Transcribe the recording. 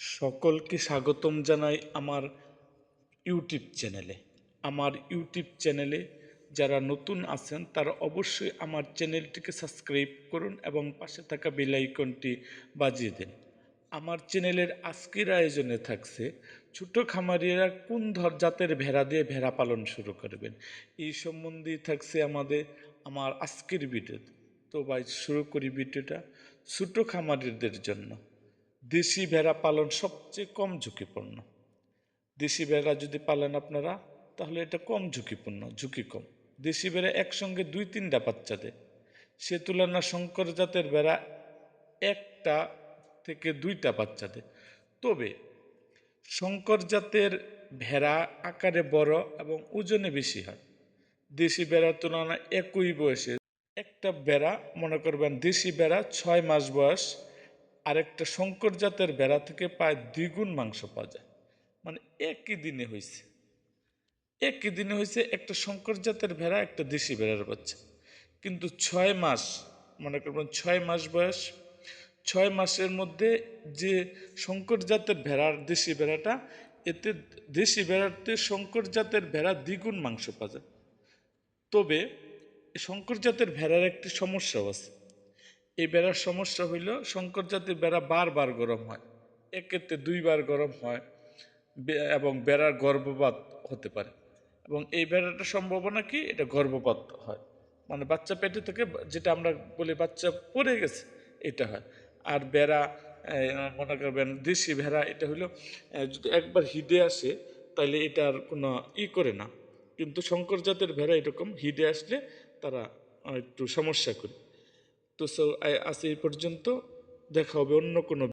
সকলকে স্বাগতম জানাই আমার ইউটিউব চ্যানেলে। আমার ইউটিউব চ্যানেলে যারা নতুন আছেন, তারা অবশ্যই আমার চ্যানেলটিকে সাবস্ক্রাইব করুন এবং পাশে থাকা বেল আইকনটি বাজিয়ে দিন। আমার চ্যানেলের আজকের আয়োজনে থাকছে, ছোট খামারিরা কোন ধর জাতের ভেড়া দিয়ে ভেড়া পালন শুরু করবেন? এই সম্বন্ধে থাকছে আমাদের, আমার আজকের ভিডিও। তো ভাই, শুরু করি ভিডিওটা ছোট খামারিদের জন্য। দেশি ভেড়া পালন সবচেয়ে কম ঝুঁকিপূর্ণ। দেশি ভেড়া যদি পালেন আপনারা, তাহলে এটা কম ঝুঁকিপূর্ণ, ঝুঁকি কম। দেশি ভেড়া একসঙ্গে দুই তিনটা বাচ্চা দেয়। সে তুলনা শঙ্কর জাতের ভেড়া একটা থেকে দুইটা বাচ্চা দেয়। তবে শঙ্কর জাতের ভেড়া আকারে বড় এবং ওজনে বেশি হয়। দেশি ভেড়ার তুলনায় একই বয়সে একটা বেড়া মনে করবেন দেশি বেড়া ছয় মাস বয়স আরেকটা শঙ্কর জাতের বেড়া থেকে প্রায় দ্বিগুণ মাংস পাওয়া যায়। মানে একই দিনে হয়েছে একই দিনে হয়েছে একটা শঙ্কর জাতের ভেড়া, একটা দেশি ভেড়ার বাচ্চা। কিন্তু ছয় মাস, মনে করবেন ছয় মাস বয়স, ছয় মাসের মধ্যে যে শঙ্কর জাতের ভেড়ার দেশি ভেড়াটা, এতে দেশি ভেড়াতে শঙ্কর জাতের ভেড়া দ্বিগুণ মাংস পাওয়া যায়। তবে শঙ্কর জাতের ভেড়ার একটি সমস্যাও আছে। এই বেড়ার সমস্যা হইল শঙ্কর জাতের বেড়া বারবার গরম হয়। একেতে দুইবার গরম হয় এবং বেড়ার গর্ভপাত হতে পারে। এবং এই বেড়াটার সম্ভাবনা কি? এটা গর্ভপাত হয়। মানে বাচ্চা পেটে থেকে যেটা আমরা বলি বাচ্চা পড়ে গেছে, এটা হয়। আর বেড়া মনে করবেন দেশি ভেড়া, এটা হলো যদি একবার হিডে আসে তাহলে এটা আর কোনো ই করে না। কিন্তু শঙ্কর জাতের ভেড়া এরকম হিডে আসলে তারা একটু সমস্যা করে। তো সো আজ এই পর্যন্ত দেখা হবে অন্য কোনো